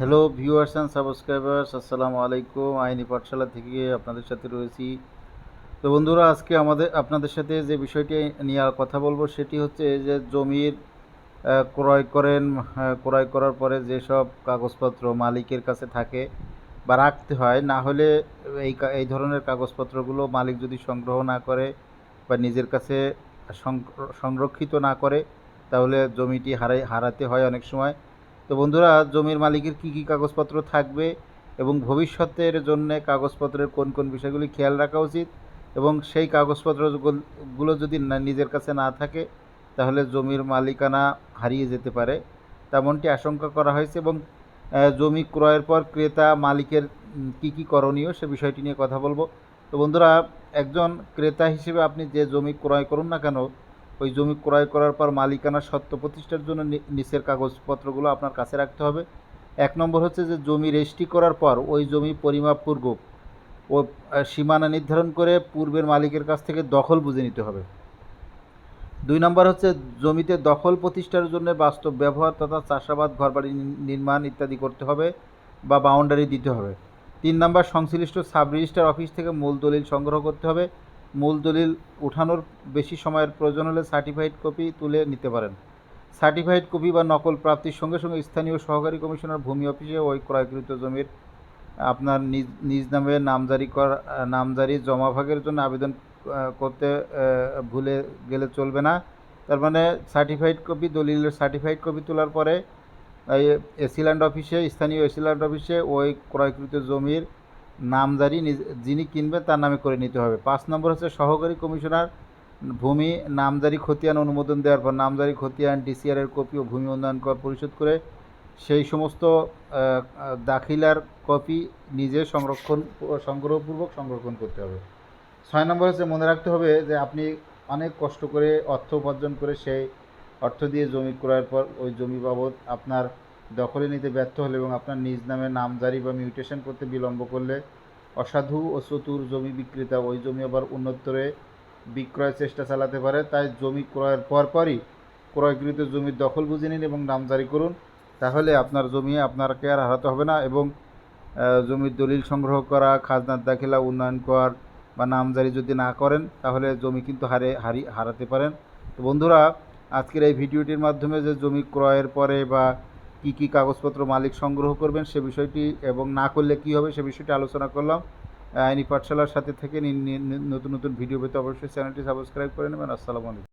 Hello viewers and subscribers আসসালামু আলাইকুম আইনি পাঠশালা থেকে আপনাদের সাথে রয়েছি। তো বন্ধুরা, আজকে আমাদের, আপনাদের সাথে যে বিষয়টি নিয়ে কথা বলব, সেটি হচ্ছে যে জমির ক্রয় করেন ক্রয় করার পরে যেসব কাগজপত্র মালিকের কাছে থাকে বা রাখতে হয়, না হলে এই এই ধরনের কাগজপত্রগুলো মালিক যদি সংগ্রহ না করে বা নিজের কাছে সংরক্ষিত না করে, তাহলে জমিটি হারাই, হারাতে হয় অনেক সময়। তো বন্ধুরা, জমির মালিকের কি কি কাগজপত্র থাকবে এবং ভবিষ্যতের জন্য কাগজপত্রের কোন কোন বিষয়গুলি খেয়াল রাখা উচিত এবং সেই কাগজপত্রগুলো যদি নিজের কাছে না থাকে, তাহলে জমির মালিকানা হারিয়ে যেতে পারে। তেমনটি আশঙ্কা করা হয়েছে এবং জমি ক্রয়ের পর ক্রেতা, মালিকের কি কি করণীয় সে বিষয়টি নিয়ে কথা বলব। তো বন্ধুরা, একজন ক্রেতা হিসেবে আপনি যে জমি ক্রয় করুন না কেন ওই জমি ক্রয় করার পর মালিকানা সত্ত্ব প্রতিষ্ঠার জন্য নিচের কাগজপত্রগুলো আপনার কাছে রাখতে হবে। এক নম্বর হচ্ছে যে জমি রেজিস্ট্রি করার পর ওই জমি পরিমাপপূর্বক ও সীমানা নির্ধারণ করে পূর্বের মালিকের কাছ থেকে দখল বুঝে নিতে হবে। দুই নম্বর হচ্ছে জমিতে দখল প্রতিষ্ঠার জন্য বাস্তব ব্যবহার তথা চাষাবাদ, ঘরবাড়ি নির্মাণ ইত্যাদি করতে হবে বা বাউন্ডারি দিতে হবে। তিন নম্বর সংশ্লিষ্ট সাব রেজিস্ট্রার অফিস থেকে মূল দলিল সংগ্রহ করতে হবে। মূল দলিল উঠানোর বেশি সময়ের প্রয়োজন হলে সার্টিফাইড কপি তুলে নিতে পারেন। সার্টিফাইড কপি বা নকল প্রাপ্তির সঙ্গে সঙ্গে স্থানীয় সহকারী কমিশনার ভূমি অফিসে ওই ক্রয়কৃত জমির আপনার নিজ নিজ নামে নামজারি কর, নামজারি জমাভাগের জন্য আবেদন করতে ভুলে গেলে চলবে না। তার মানে সার্টিফাইড কপি, দলিলের সার্টিফাইড কপি তোলার পরে এসিল্যান্ড অফিসে, স্থানীয় এসিল্যান্ড অফিসে ওই ক্রয়কৃত জমির নামজারি যিনি কিনবেন তার নামে করে নিতে হবে। পাঁচ নম্বর হচ্ছে সহকারী কমিশনার ভূমি নামজারি খতিয়ান অনুমোদন দেওয়ার পর নামজারি খতিয়ান ডিসিআর এর কপি ও ভূমি উন্নয়ন কর পরিশোধ করে সেই সমস্ত দাখিলার কপি নিজে সংরক্ষণ, সংগ্রহপূর্বক সংরক্ষণ করতে হবে। ছয় নম্বর হচ্ছে মনে রাখতে হবে যে আপনি অনেক কষ্ট করে অর্থ উপার্জন করে সেই অর্থ দিয়ে জমি ক্রয়ের পর ওই জমি বাবদ আপনার দখলে নিতে ব্যর্থ হলে এবং আপনার নিজ নামে নামজারি বা মিউটেশন করতে বিলম্ব করলে অসাধু ও চতুর জমি বিক্রেতা ওই জমি আবার উন্নতরে বিক্রয়ের চেষ্টা চালাতে পারে। তাই জমি ক্রয়ের পরপরই ক্রয়কৃত জমির দখল বুঝে নিন এবং নামজারি করুন। তাহলে আপনার জমি আপনাকে আর হারাতে হবে না এবং জমির দলিল সংগ্রহ করা, খাজনার দাখিলা, উন্নয়ন কর বা নামজারি যদি না করেন, তাহলে জমি কিন্তু হারে, হারি, হারাতে পারেন। তো বন্ধুরা, আজকের এই ভিডিওটির মাধ্যমে যে জমি ক্রয়ের পরে বা কি কি কাগজপত্র মালিক সংগ্রহ করবেন সে বিষয়টি এবং না করলে কি হবে সে বিষয়টি আলোচনা করলাম। আইনি পাঠশালার সাথে থেকে নতুন নতুন ভিডিও পেতে অবশ্যই চ্যানেলটি সাবস্ক্রাইব করে নেবেন। আসসালামু আলাইকুম।